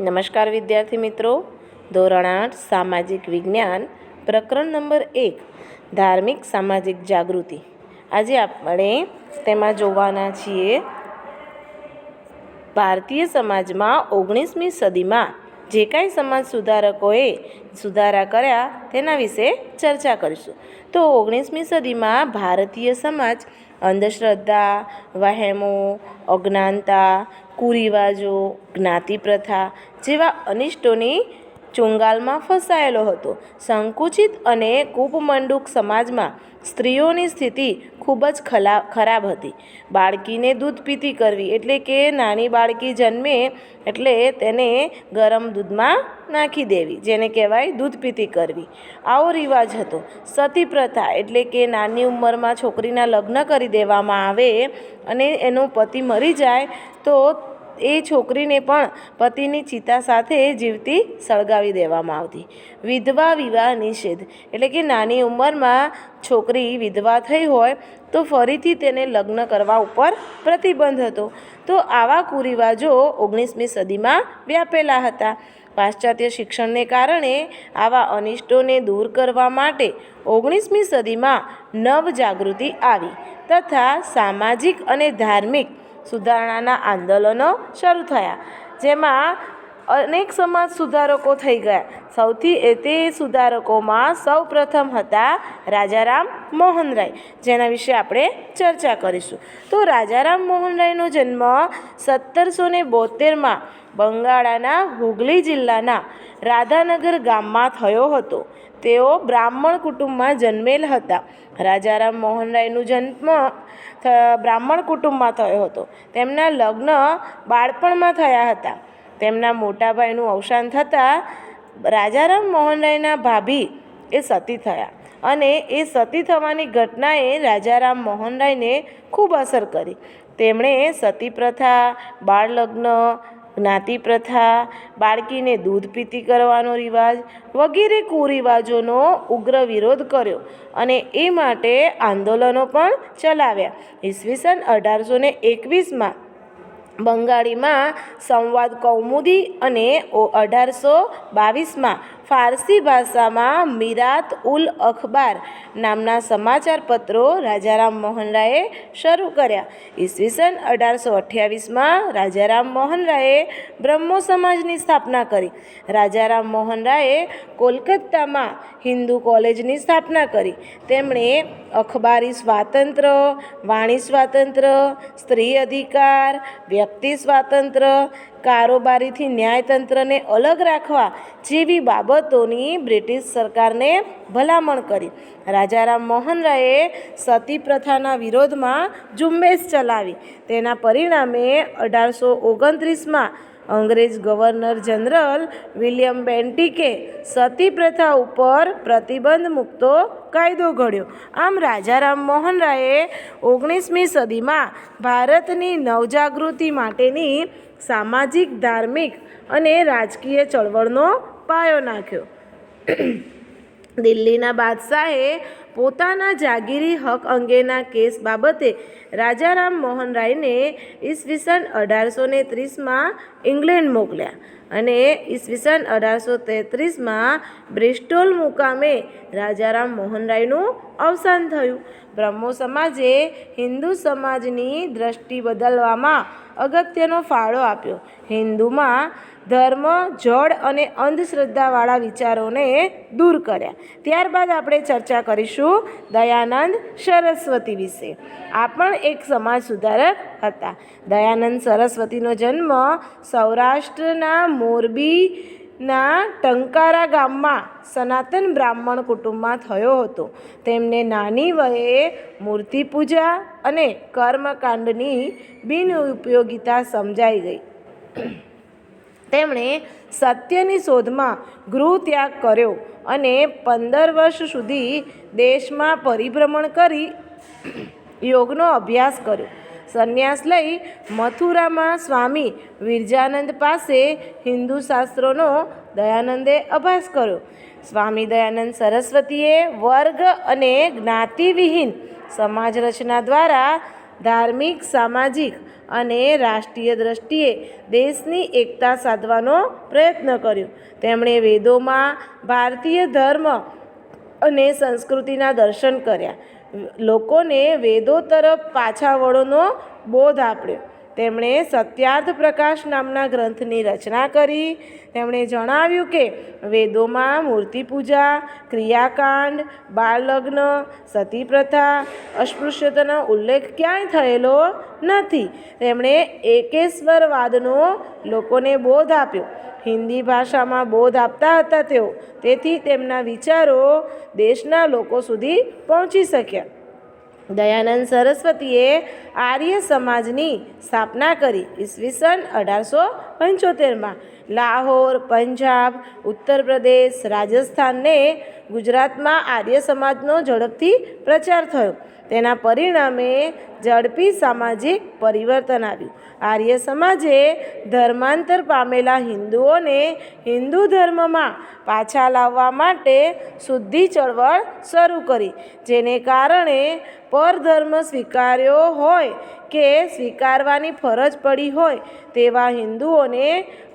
નમસ્કાર વિદ્યાર્થી મિત્રો. ધોરણ આઠ, સામાજિક વિજ્ઞાન, પ્રકરણ નંબર એક, ધાર્મિક સામાજિક જાગૃતિ. આજે આપણે તેમાં જોવાના છીએ, ભારતીય સમાજમાં ઓગણીસમી સદીમાં જે કાંઈ સમાજ સુધારકોએ સુધારા કર્યા તેના વિશે ચર્ચા કરીશું. તો ઓગણીસમી સદીમાં ભારતીય સમાજ અંધશ્રદ્ધા, વહેમો, અજ્ઞાનતા, કુરિવાજો જ્ઞાતિ પ્રથા જેવા અનિષ્ટોની ચુંગાલમાં ફસાયેલો હતો. સંકુચિત અને કૂપમંડુક સમાજમાં સ્ત્રીઓની સ્થિતિ ખૂબ જ ખલા, ખરાબ હતી. બાળકીને દૂધ પીતી કરવી એટલે કે નાની બાળકી જન્મે એટલે તેને ગરમ દૂધમાં નાખી દેવી, જેને કહેવાય દૂધ પીતી કરવી. આવો રિવાજ હતો. સતી પ્રથા એટલે કે નાની ઉંમરમાં છોકરીના લગ્ન કરી દેવામાં આવે અને એનો પતિ મરી જાય તો એ છોકરીને પણ પતિની ચિતા સાથે જીવતી સળગાવી દેવામાં આવતી. વિધવા વિવાહ નિષેધ. એટલે કે નાની ઉંમરમાં છોકરી વિધવા થઈ હોય તો ફરીથી તેને લગ્ન કરવા ઉપર પ્રતિબંધ હતો. તો આવા કુરિવાજો ઓગણીસમી સદીમાં વ્યાપેલા હતા. પાશ્ચાત્ય શિક્ષણને કારણે આવા અનિષ્ટોને દૂર કરવા માટે ઓગણીસમી સદીમાં નવજાગૃતિ આવી તથા સામાજિક અને ધાર્મિક સુધારણાના આંદોલનો શરૂ થયા, જેમાં અનેક સમાજ સુધારકો થઈ ગયા. સૌથી એ તે સુધારકોમાં સૌ પ્રથમ હતા રાજારામ મોહનરાય, જેના વિશે આપણે ચર્ચા કરીશું. તો રાજારામ મોહનરાયનો જન્મ સત્તરસો ને બોતેરમાં બંગાળાના હુગલી જિલ્લાના રાધાનગર ગામમાં થયો હતો. તેઓ બ્રાહ્મણ કુટુંબમાં જન્મેલ હતા. રાજારામ મોહન રાયનું જન્મ બ્રાહ્મણ કુટુંબમાં થયો હતો. તેમના લગ્ન બાળપણમાં થયા હતા. તેમના મોટા ભાઈનું અવસાન થતાં રાજારામ મોહન રાયના ભાભી એ સતી થયા અને એ સતી થવાની ઘટનાએ રાજારામ મોહન રાયને ખૂબ અસર કરી. તેમણે સતી પ્રથા બાળ લગ્ન જ્ઞાતિ પ્રથા, બાળકીને દૂધ પીતી કરવાનો રિવાજ વગેરે કુરિવાજોનો ઉગ્ર વિરોધ કર્યો અને એ માટે આંદોલનો પણ ચલાવ્યા. ઈસવીસન અઢારસો ને એકવીસમાં બંગાળીમાં સંવાદ કૌમુદી અને અઢારસો બાવીસમાં ફારસી ભાષામાં મીરાત ઉલ અખબાર નામના સમાચાર પત્રો રાજારામ મોહન રાયે શરૂ કર્યા. ઈસવીસન અઢારસો અઠ્યાવીસમાં રાજારામ મોહન રાયે બ્રહ્મો સમાજની સ્થાપના કરી. રાજારામ મોહન રાયે કોલકાતામાં હિન્દુ કોલેજની સ્થાપના કરી. તેમણે અખબારી સ્વાતંત્ર્ય વાણી સ્વાતંત્ર્ય સ્ત્રી અધિકાર, વ્યક્તિ સ્વાતંત્ર્ય કારોબારીથી ન્યાયતંત્રને અલગ રાખવા જેવી બાબતોની બ્રિટિશ સરકારને ભલામણ કરી. રાજારામ મોહન રાયે સતી પ્રથાના વિરોધમાં ઝુંબેશ ચલાવી. તેના પરિણામે અઢારસો ઓગણત્રીસમાં અંગ્રેજ ગવર્નર જનરલ વિલિયમ બેન્ટિકે સતી પ્રથા ઉપર પ્રતિબંધ મૂકતો કાયદો ઘડ્યો. આમ રાજારામ મોહન રાયે ઓગણીસમી સદીમાં ભારતની નવજાગૃતિ માટેની સામાજિક ધાર્મિક અને રાજકીય ચળવળનો પાયો નાખ્યો. દિલ્હીના બાદશાહે પોતાના જાગીરી હક અંગેના કેસ બાબતે રાજારામ મોહન રાયને ઈસવીસન અઢારસો ને ત્રીસમાં ઇંગ્લેન્ડ મોકલ્યા અને ઈસવીસન અઢારસો તેત્રીસમાં બ્રિસ્ટોલ મુકામે રાજારામ મોહન રાયનું અવસાન થયું. બ્રહ્મો સમાજે હિન્દુ સમાજની દ્રષ્ટિ બદલવામાં અગત્યનો ફાળો આપ્યો. હિન્દુમાં ધર્મ, જડ અને અંધશ્રદ્ધાવાળા વિચારોને દૂર કર્યા. ત્યારબાદ આપણે ચર્ચા કરીશું દયાનંદ સરસ્વતી વિશે. આ પણ એક સમાજ સુધારક હતા. દયાનંદ સરસ્વતીનો જન્મ સૌરાષ્ટ્રના મોરબીના ટંકારા ગામમાં સનાતન બ્રાહ્મણ કુટુંબમાં થયો હતો. તેમને નાની વયે મૂર્તિ પૂજા અને કર્મકાંડની બિનઉપયોગિતા સમજાઈ ગઈ. તેમણે સત્યની શોધમાં ગૃહ ત્યાગ કર્યો. અને પંદર વર્ષ સુધી દેશમાં પરિભ્રમણ કરી યોગનો અભ્યાસ કર્યો. સંન્યાસ લઈ મથુરામાં સ્વામી વિરજાનંદ પાસે હિન્દુ શાસ્ત્રોનો દયાનંદે અભ્યાસ કર્યો. સ્વામી દયાનંદ સરસ્વતીએ વર્ગ અને જ્ઞાતિવિહીન સમાજ રચના દ્વારા ધાર્મિક, સામાજિક અને રાષ્ટ્રીય દ્રષ્ટિએ દેશની એકતા સાધવાનો પ્રયત્ન કર્યો. તેમણે વેદોમાં ભારતીય ધર્મ અને સંસ્કૃતિના દર્શન કર્યા. લોકોને વેદો તરફ પાછા વળોનો બોધ આપ્યો. તેમણે સત્યાર્થ પ્રકાશ નામના ગ્રંથની રચના કરી. તેમણે જણાવ્યું કે વેદોમાં મૂર્તિ પૂજા, ક્રિયાકાંડ બાળલગ્ન સતી પ્રથા અસ્પૃશ્યતાનો ઉલ્લેખ ક્યાંય થયેલો નથી. તેમણે એકેશ્વરવાદનો લોકોને બોધ આપ્યો. હિન્દી ભાષામાં બોધ આપતા હતા તેઓ. તેથી તેમના વિચારો દેશના લોકો સુધી પહોંચી શક્યા. દયાનંદ સરસ્વતીએ આર્ય સમાજની સ્થાપના કરી ઈસવીસન અઢારસો પંચોતેરમાં. લાહોર, પંજાબ ઉત્તર પ્રદેશ રાજસ્થાનને ગુજરાતમાં આર્ય સમાજનો ઝડપથી પ્રચાર થયો. તેના પરિણામે ઝડપી સામાજિક પરિવર્તન આવ્યું. આર્ય સમાજે ધર્માંતર પામેલા હિન્દુઓને હિન્દુ ધર્મમાં પાછા લાવવા માટે શુદ્ધિ ચળવળ શરૂ કરી. જેને કારણે પરધર્મ સ્વીકાર્યો હોય કે સ્વીકારવાની ફરજ પડી હોય તેવા હિન્દુઓને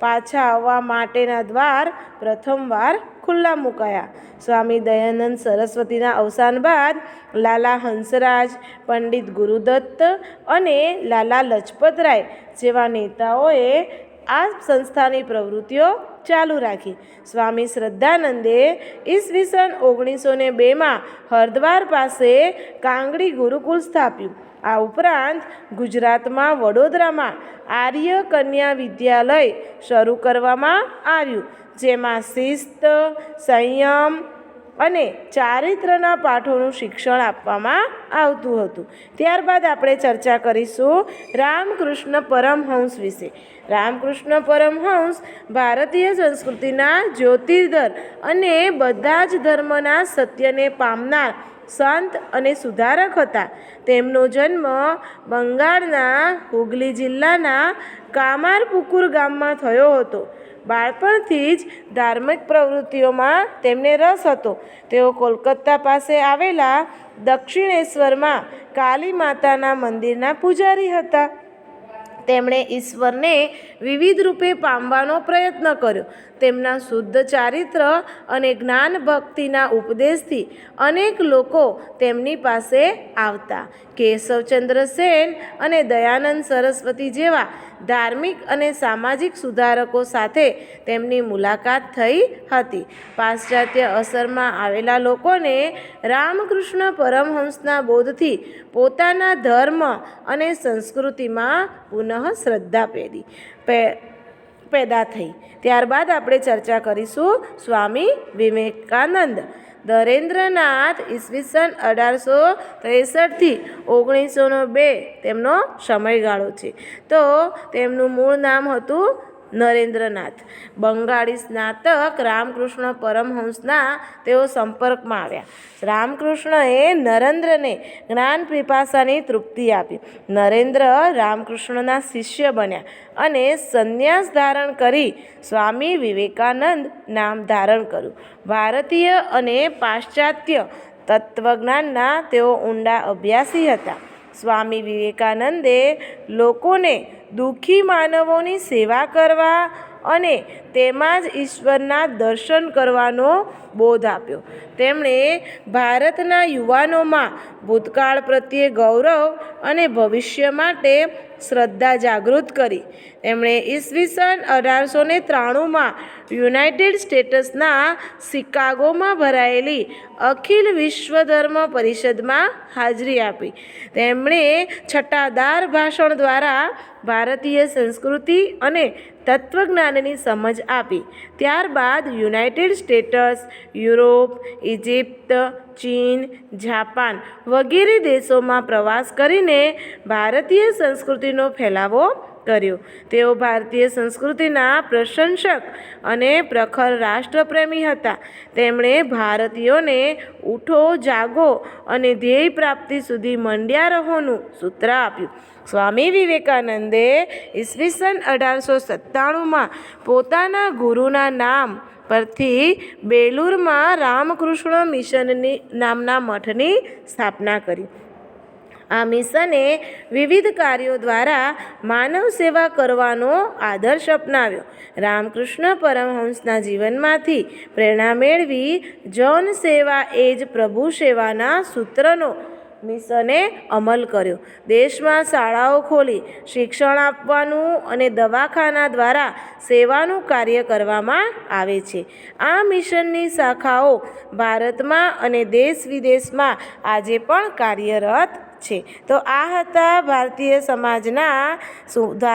પાછા આવવા માટેના દ્વાર પ્રથમવાર ખુલ્લા મુકાયા. સ્વામી દયાનંદ સરસ્વતીના અવસાન બાદ લાલા હંસરાજ, પંડિત ગુરુદત્ત અને લાલા લજપતરાય જેવા નેતાઓએ આ સંસ્થાની પ્રવૃત્તિઓ ચાલુ રાખી. સ્વામી શ્રદ્ધાનંદે ઈસવીસન ઓગણીસો ને બેમાં હરદ્વાર પાસે કાંગડી ગુરુકુળ સ્થાપ્યું. આ ઉપરાંત ગુજરાતમાં વડોદરામાં આર્ય કન્યા વિદ્યાલય શરૂ કરવામાં આવ્યું, જેમાં શિસ્ત, સંયમ અને ચારિત્રના પાઠોનું શિક્ષણ આપવામાં આવતું હતું. ત્યારબાદ આપણે ચર્ચા કરીશું રામકૃષ્ણ પરમહંસ વિશે. રામકૃષ્ણ પરમહંસ ભારતીય સંસ્કૃતિના જ્યોતિર્ધર અને બધા જ ધર્મના સત્યને પામનાર સંત અને સુધારક હતા. તેમનો જન્મ બંગાળના હુગલી જિલ્લાના કામારપુકુર ગામમાં થયો હતો. બાળપણથી જ ધાર્મિક પ્રવૃત્તિઓમાં તેમને રસ હતો. તેઓ કોલકાતા પાસે આવેલા દક્ષિણેશ્વરમાં કાલી માતાના મંદિરના પૂજારી હતા. તેમણે ઈશ્વરને વિવિધ રૂપે પામવાનો પ્રયત્ન કર્યો. તેમના શુદ્ધ ચારિત્ર અને જ્ઞાન ભક્તિના ઉપદેશથી અનેક લોકો તેમની પાસે આવતા. કેશવચંદ્ર સેન અને દયાનંદ સરસ્વતી જેવા ધાર્મિક અને સામાજિક સુધારકો સાથે તેમની મુલાકાત થઈ હતી. પાશ્ચાત્ય અસરમાં આવેલા લોકોને રામકૃષ્ણ પરમહંસના બોધથી પોતાના ધર્મ અને સંસ્કૃતિમાં પુનઃ શ્રદ્ધા પેદી, પે, પેદા થઈ. ત્યારબાદ આપણે ચર્ચા કરીશું સ્વામી વિવેકાનંદ નરેન્દ્રનાથ ઈસવીસન અઢારસો ત્રેસઠથી ઓગણીસોનો બે તેમનો સમયગાળો છે. તો તેમનું મૂળ નામ હતું નરેન્દ્રનાથ. બંગાળી સ્નાતક રામકૃષ્ણ પરમહંસના તેઓ સંપર્કમાં આવ્યા. રામકૃષ્ણએ નરેન્દ્રને જ્ઞાન પીપાસાની તૃપ્તિ આપી. નરેન્દ્ર રામકૃષ્ણના શિષ્ય બન્યા અને સંન્યાસ ધારણ કરી સ્વામી વિવેકાનંદ નામ ધારણ કર્યું. ભારતીય અને પાશ્ચાત્ય તત્વજ્ઞાનના તેઓ ઊંડા અભ્યાસી હતા. સ્વામી વિવેકાનંદે લોકોને દુઃખી માનવોની સેવા કરવા અને તેમાં જ ઈશ્વરના દર્શન કરવાનો બોધ આપ્યો. તેમણે ભારતના યુવાનોમાં ભૂતકાળ પ્રત્યે ગૌરવ અને ભવિષ્ય માટે શ્રદ્ધા જાગૃત કરી. તેમણે ઈસવીસન અઢારસો ને ત્રાણુંમાં યુનાઇટેડ સ્ટેટ્સના શિકાગોમાં ભરાયેલી અખિલ વિશ્વ ધર્મ પરિષદમાં હાજરી આપી. તેમણે છટાદાર ભાષણ દ્વારા ભારતીય સંસ્કૃતિ અને તત્વજ્ઞાનની સમજ આપી. ત્યારબાદ યુનાઇટેડ સ્ટેટ્સ, યુરોપ ઇજિપ્ત ચીન, જાપાન વગેરે દેશોમાં પ્રવાસ કરીને ભારતીય સંસ્કૃતિનો ફેલાવો કર્યો. તેઓ ભારતીય સંસ્કૃતિના પ્રશંસક અને પ્રખર રાષ્ટ્રપ્રેમી હતા. તેમણે ભારતીયોને ઉઠો, જાગો અને ધ્યેય પ્રાપ્તિ સુધી મંડ્યા રહોનું સૂત્ર આપ્યું. સ્વામી વિવેકાનંદે ઈસવીસન અઢારસો સત્તાણુંમાં પોતાના ગુરુના નામ પરથી બેલુરમાં રામકૃષ્ણ મિશનની નામના મઠની સ્થાપના કરી. આ મિશને વિવિધ કાર્યો દ્વારા માનવ સેવા કરવાનો આદર્શ અપનાવ્યો. રામકૃષ્ણ પરમહંસના જીવનમાંથી પ્રેરણા મેળવી જન સેવા એ જ પ્રભુ સેવાના સૂત્રનો મિશને અમલ કર્યો. દેશમાં શાળાઓ ખોલી, શિક્ષણ આપવાનું અને દવાખાના દ્વારા સેવાનું કાર્ય કરવામાં આવે છે. આ મિશનની શાખાઓ ભારતમાં અને દેશ વિદેશમાં આજે પણ કાર્યરત છે. તો આ હતા ભારતીય સમાજના સુધાર